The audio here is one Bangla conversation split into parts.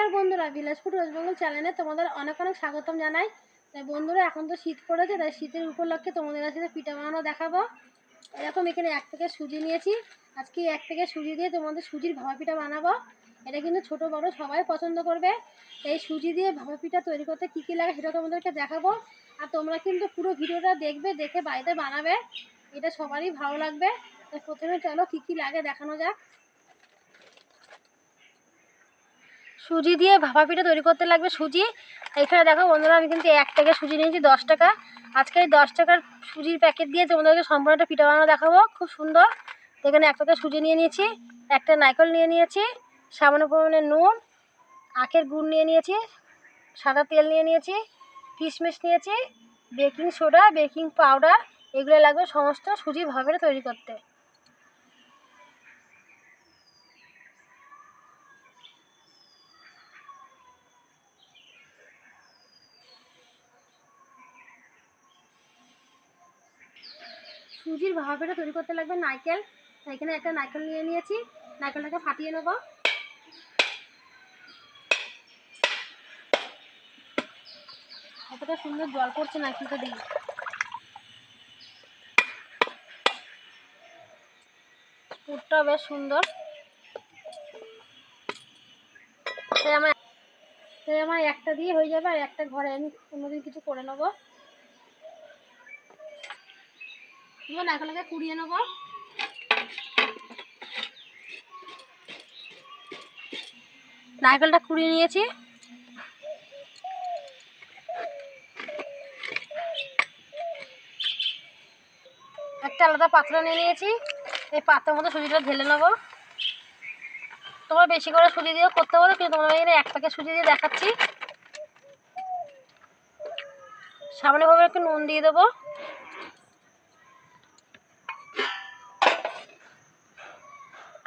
নমস্কার বন্ধুরা বিলাসপুর ওয়েস্টবেঙ্গল চ্যানেলে তোমাদের অনেক অনেক স্বাগতম জানাই। তাই বন্ধুরা, এখন তো শীত পড়েছে, তাই শীতের উপলক্ষে তোমাদের কাছে পিঠা বানানো দেখাবো। এরকম এখানে এক প্যাকেট সুজি নিয়েছি। আজকে এক প্যাকেট সুজি দিয়ে তোমাদের সুজির ভাপা পিঠা বানাবো। এটা কিন্তু ছোট, বড়, সবাই পছন্দ করবে। এই সুজি দিয়ে ভাপা পিঠা তৈরি করতে কী কী লাগে সেটা তোমাদেরকে দেখাবো। আর তোমরা কিন্তু পুরো ভিডিওটা দেখবে, দেখে বাড়িতে বানাবে। এটা সবারই ভালো লাগবে। তাই প্রথমে চলো কী কী লাগে দেখানো যাক। সুজি দিয়ে ভাপা পিঠা তৈরি করতে লাগবে সুজি। এখানে দেখো বন্ধুরা, আমি কিন্তু এক টাকা সুজি নিয়েছি, দশ টাকা। আজকে এই দশ টাকার সুজির প্যাকেট দিয়ে তোমাদেরকে সম্পূর্ণ একটা পিঠা বানানো দেখাবো, খুব সুন্দর। এখানে এক টাকা সুজি নিয়ে নিয়েছি, একটা নারকেল নিয়ে নিয়েছি, সামান্য পরিমাণে নুন, আখের গুড় নিয়ে নিয়েছি, সাদা তেল নিয়ে নিয়েছি, কিশমিশ নিয়েছি, বেকিং সোডা, বেকিং পাউডার, এগুলো লাগবে সমস্ত সুজি ভাবে তৈরি করতে। সুজির ভাপাটা তৈরি করতে লাগবে নারকেল তাই এখানে একটা নারকেল নিয়ে নিয়েছি। নারকেলটাকে ফাটিয়ে নেব। কতটা সুন্দর জল পড়ছে নারকেলটা দিয়ে। পুরটা বেশ সুন্দর। তাই আমার তাই আমার একটা দিয়ে হয়ে যাবে, আর একটা ঘরে আমি অন্যদিন কিছু করে নেব। এবার নারকেলটাকে কুড়িয়ে নেব। নারকেলটা কুড়িয়ে নিয়েছি। একটা আলাদা পাত্র নিয়ে নিয়েছি। এই পাত্রের মধ্যে সুজিটা ঢেলে নেব। তোমরা বেশি করে সুজি দিয়ে করতে পারো, কিন্তু তোমরা এখানে এক প্যাকেট সুজি দিয়ে দেখাচ্ছি। সামনেভাবে একটু নুন দিয়ে দেবো।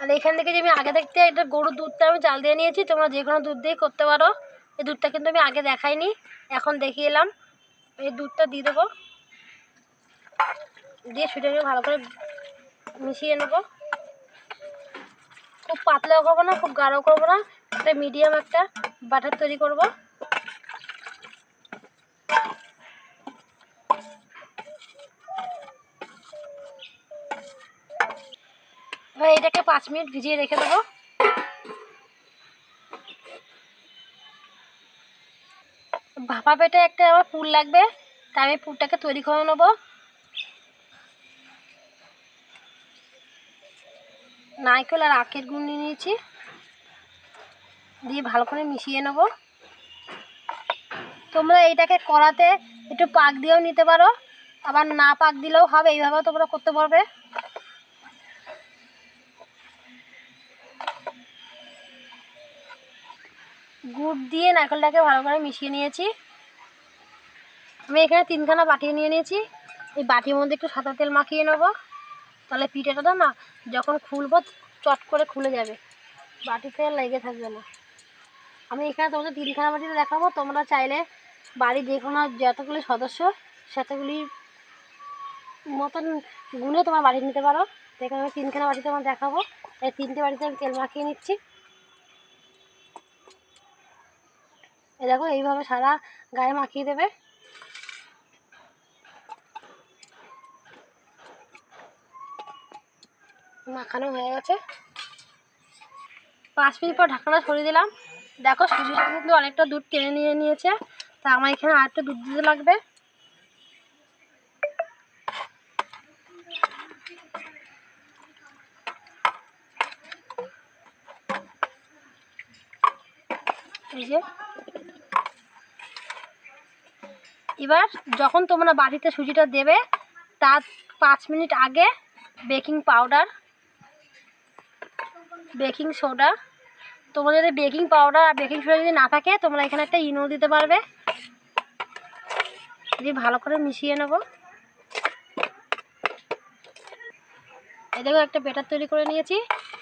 আর এখান থেকে যে আমি আগে দেখতে এটা গরুর দুধটা আমি জাল দিয়ে নিয়েছি, তোমরা যে কোনো দুধ দিয়ে করতে পারো। এই দুধটা কিন্তু আমি আগে দেখাইনি, এখন দেখিয়ে এলাম। এই দুধটা দিয়ে দেবো। দিয়ে সেটাকে ভালো করে মিশিয়ে নেব। খুব পাতলাও করব না, খুব গাঢ়ও করব না, একটা মিডিয়াম একটা বাটার তৈরি করব। এবার এটাকে পাঁচ মিনিট ভিজিয়ে রেখে দেবো। ভাপা পেটে একটা আমার পুর লাগবে তাই আমি পুরটাকে তৈরি করে নেব। নারকেল আর আখের গুড় নিয়ে নিয়েছি। দিয়ে ভালো করে মিশিয়ে নেব। তোমরা এইটাকে করাতে একটু পাক দিয়েও নিতে পারো, আবার না পাক দিলেও হবে, এইভাবেও তোমরা করতে পারবে। গুড় দিয়ে নারকেলটাকে ভালো করে মিশিয়ে নিয়েছি। আমি এখানে তিনখানা বাটি নিয়ে নিয়েছি। এই বাটির মধ্যে একটু সাদা তেল মাখিয়ে নেব। তাহলে পিঠেটা না, যখন খুলবো চট করে খুলে যাবে। বাটিতে লেগে থাকবে না। আমি এখানে তোমাদের তিনখানা বাটিতে দেখাবো। তোমরা চাইলে বাড়ির যে কোনো যতগুলি সদস্য, সেতগুলি মতন গুনে তোমার বাড়ি নিতে পারো। এখানে আমি তিনখানা বাটিতে আমার দেখাবো। এই তিনটে বাড়িতে আমি তেল মাখিয়ে নিচ্ছি। এই দেখো, এইভাবে সারা গায়ে মাখিয়ে দেবে। মাখানো হয়ে গেছে। পাঁচ মিনিট পর ঢাকনা সরিয়ে দিলাম। দেখো সুজিটা কিন্তু অনেকটা দুধ টেনে নিয়ে নিয়েছে। তা আমার এখানে আরেকটা দুধ দিতে লাগবে। এই যে এবার যখন তোমরা বাটিতে সুজিটা দেবে, তার পাঁচ মিনিট আগে বেকিং পাউডার, বেকিং সোডা। তোমার যদি বেকিং পাউডার আর বেকিং সোডা যদি না থাকে, তোমরা এখানে একটা ইনো দিতে পারবে। দিয়ে ভালো করে মিশিয়ে নেব। এই দেখো, একটা ব্যাটার তৈরি করে নিয়েছি।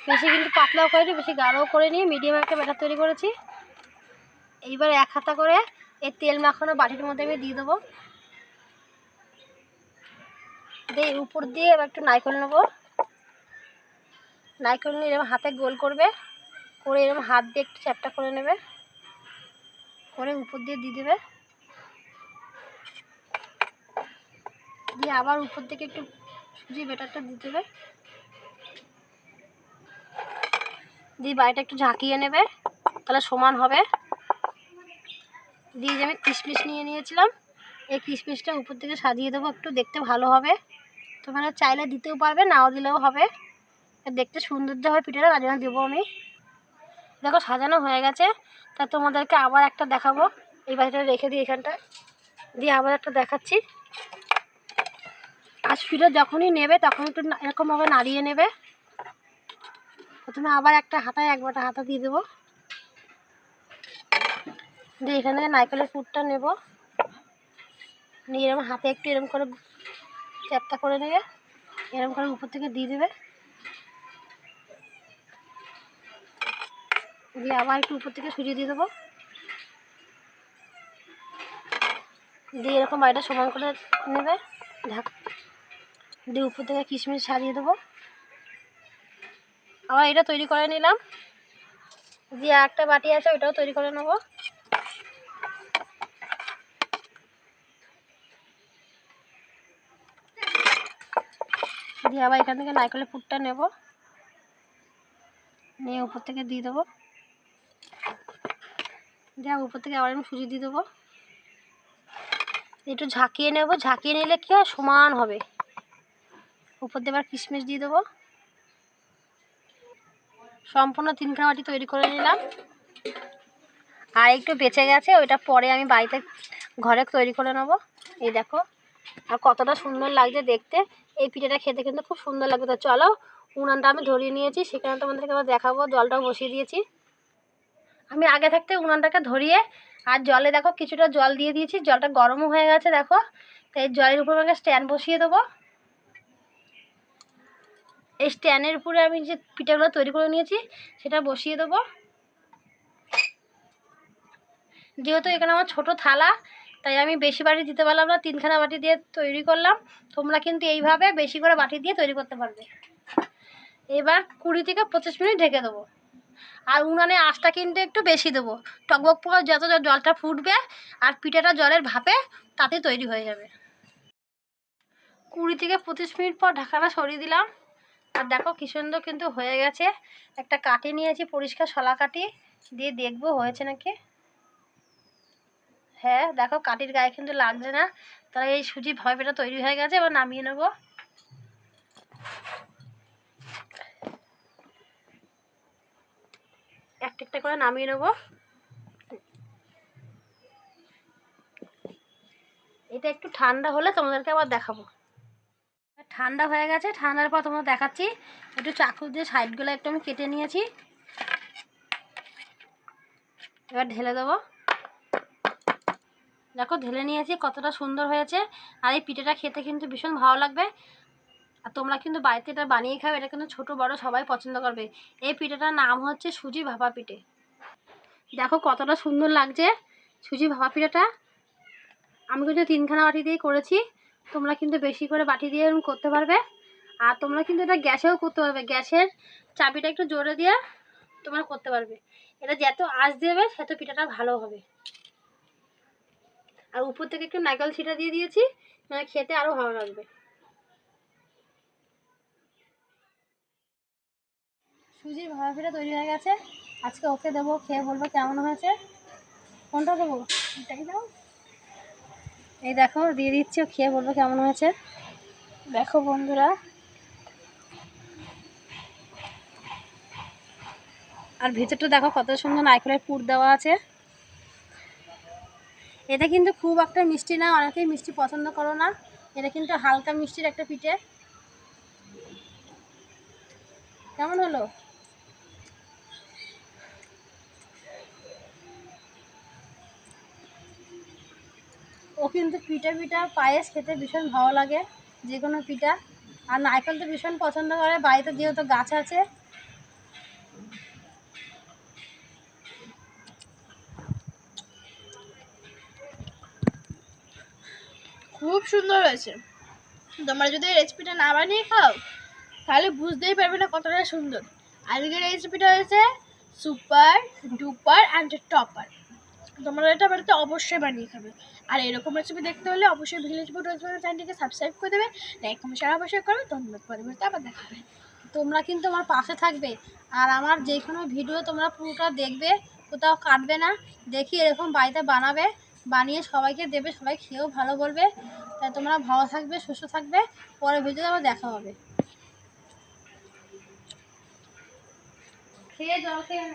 বেশি কিন্তু পাতলাও করিনি, বেশি গাঢ়ও করে নিয়ে মিডিয়াম একটা ব্যাটার তৈরি করেছি। এইবার এক হাতা করে এই তেল মাখানো বাটির মধ্যে আমি দিয়ে দেবো। দিয়ে উপর দিয়ে এবার একটু নারকেল নেব। নারকেল নিয়ে এরকম হাতে গোল করবে। করে এরকম হাত দিয়ে একটু চ্যাপটা করে নেবে। করে উপর দিয়ে দিয়ে দেবে। দিয়ে আবার উপর থেকে একটু সুজি বেটারটা দিয়ে দেবে। দিয়ে বাড়িটা একটু ঝাঁকিয়ে নেবে। তাহলে সমান হবে। দিয়ে যে আমি কিশমিশ নিয়ে নিয়েছিলাম। এই কিশমিশটা উপর থেকে সাজিয়ে দেবো, একটু দেখতে ভালো হবে। তোমরা চাইলে দিতেও পারবে, নাও দিলেও হবে। দেখতে সৌন্দর্য হয় পিঠাটা, তার জন্য দেবো আমি। দেখো, সাজানো হয়ে গেছে। তা তোমাদেরকে আবার একটা দেখাবো। এই বাড়িটা রেখে দিই এখানটা দিয়ে আবার একটা দেখাচ্ছি। আর পিঠা যখনই নেবে, তখন একটু এরকমভাবে নাড়িয়ে নেবে। প্রথমে আবার একটা হাতায়, এক বাটা হাতা দিয়ে দেবো। দিয়ে এখানে নারকেলের পুরটা নেব। নিয়ে এরকম হাতে একটু এরকম করে চ্যাপটা করে নেবে এরকম করে উপর থেকে দিয়ে দেবে। দিয়ে আবার একটু উপর থেকে সুজি দিয়ে দেবো। দিয়ে এরকম বাড়িটা সমান করে নেবে। ঢাক দিয়ে উপর থেকে কিশমিশ সাজিয়ে দেবো। আবার এটা তৈরি করে নিলাম। দিয়ে একটা বাটি আছে ওটাও তৈরি করে নেব। দিয়ে আবার এখান থেকে নারকেলের পুরটা নেব। নিয়ে উপর থেকে দিয়ে দেবো। দিয়ে উপর থেকে আবার আমি সুজি দিয়ে দেবো। একটু ঝাঁকিয়ে নেব। ঝাঁকিয়ে নিলে কী হয়? সমান হবে। উপর দিয়ে আবার কিশমিশ দিয়ে দেবো। সম্পূর্ণ তিনখানা বাটি তৈরি করে নিলাম। আর একটু বেঁচে গেছে, ওইটা পরে আমি বাড়িতে ঘরে তৈরি করে নেব। এই দেখো, আর কতটা সুন্দর লাগছে দেখতে। এই পিঠাটা খেতে কিন্তু খুব সুন্দর লাগবে। তো চলো, উনানটা আমি ধরিয়ে নিয়েছি, সেখানে তোমাদেরকে আবার দেখাবো, জলটাও বসিয়ে দিয়েছি। আমি আগে থাকতে উনানটাকে ধরিয়ে, আর জলে দেখো কিছুটা জল দিয়ে দিয়েছি, জলটা গরমও হয়ে গেছে দেখো। তো এই জলের উপর আমাকে স্ট্যান্ড বসিয়ে দেবো। এই স্ট্যান্ডের উপরে আমি যে পিঠাগুলো তৈরি করে নিয়েছি, সেটা বসিয়ে দেবো। যেহেতু এখানে আমার ছোট থালা তাই আমি বেশি বাটি দিতে পারলাম না, তিনখানা বাটি দিয়ে তৈরি করলাম। তোমরা কিন্তু এইভাবে বেশি করে বাটি দিয়ে তৈরি করতে পারবে। এবার কুড়ি থেকে পঁচিশ মিনিট ঢেকে দেবো। আর উনানে আঁচটা কিন্তু একটু বেশি দেবো। টকবক পোকা যত জলটা ফুটবে আর পিঠাটা জলের ভাপে তাতে তৈরি হয়ে যাবে। কুড়ি থেকে পঁচিশ মিনিট পর ঢাকাটা সরিয়ে দিলাম। আর দেখো কি সুন্দর কিন্তু হয়ে গেছে। একটা কাটি নিয়েছি, পরিষ্কার শলা কাটি। দিয়ে দেখব হয়েছে নাকি। হ্যাঁ দেখো কাটির গায়ে কিন্তু লাগছে না। তাহলে এই সুজি ভাবেটা তৈরি হয়ে গেছে, এবার নামিয়ে নেব। একটা একটা করে নামিয়ে নেব। এটা একটু ঠান্ডা হলে তোমাদেরকে আবার দেখাবো। ঠান্ডা হয়ে গেছে, ঠান্ডার পর তোমাদের দেখাচ্ছি। একটু চাকু দিয়ে সাইডগুলো একটু আমি কেটে নিয়েছি। এবার ঢেলে দেবো। দেখো, ঢেলে নিয়েছি, কতটা সুন্দর হয়েছে। আর এই পিঠেটা খেতে কিন্তু ভীষণ ভালো লাগবে। আর তোমরা কিন্তু বাড়িতে এটা বানিয়ে খাবে এটা কিন্তু ছোটো, বড়, সবাই পছন্দ করবে। এই পিঠেটার নাম হচ্ছে সুজি ভাপা পিঠে। দেখো, কতটা সুন্দর লাগছে সুজি ভাপা পিঠেটা। আমি কিন্তু তিনখানা বাটি দিয়ে করেছি। তোমরা কিন্তু বেশি করে বাটি দিয়ে এরকম করতে পারবে। আর তোমরা কিন্তু এটা গ্যাসেও করতে পারবে। গ্যাসের চাবিটা একটু জোরে দিয়ে তোমরা করতে পারবে। এটা যত আঁচ দেবে তত পিঠাটা ভালো হবে। আর উপর থেকে একটু নারকেল ছিটা দিয়ে দিয়েছি মানে খেতে আরও ভালো লাগবে। সুজির পিঠা তৈরি হয়ে গেছে। আজকে ওকে দেবো, খেয়ে বলব কেমন হয়েছে। কোনটা দেবো? এটাই দাও এই দেখো, দিয়ে দিচ্ছি খেয়ে বলব কেমন হয়েছে। দেখো বন্ধুরা। আর ভেতরটা দেখো কত সুন্দর নারকেলের পুর দেওয়া আছে। এটা কিন্তু খুব একটা মিষ্টি না, অনেকেই মিষ্টি পছন্দ করো না। এটা কিন্তু হালকা মিষ্টির একটা পিঠে। কেমন হলো? ও কিন্তু পিঠা পিঠা পায়েস খেতে ভীষণ ভালো লাগে, যে কোনো পিঠা। আর নারকেল তো ভীষণ পছন্দ করে, বাড়িতে যেহেতু গাছ আছে খুব সুন্দর হয়েছে। তোমরা যদি রেসিপিটা না বানিয়ে খাও, তাহলে বুঝতেই পারবে না কতটা সুন্দর। আজকের রেসিপিটা হয়েছে সুপার ডুপার অ্যান্ড টপার তোমরা এটা বাড়িতে অবশ্যই বানিয়ে খাবে। আর এরকম রেসিপি দেখতে হলে অবশ্যই ভিলেজ ফুড রেস্টুরেন্ট চ্যানেলটিকে সাবস্ক্রাইব করে দেবে। লাইক কমেন্ট শেয়ার অবশ্যই করবে। ধন্যবাদ। পরিবর্তে আবার দেখা হবে। তোমরা কিন্তু আমার পাশে থাকবে। আর আমার যে কোনো ভিডিও তোমরা পুরোটা দেখবে, কোথাও কাটবে না। দেখি এরকম বাড়িতে বানাবে। বানিয়ে সবাইকে দেবে, সবাই খেয়েও ভালো বলবে। তাই তোমরা ভালো থাকবে, সুস্থ থাকবে। পরে ভিডিওতে আবার দেখা হবে। খেয়ে জল খেয়ে।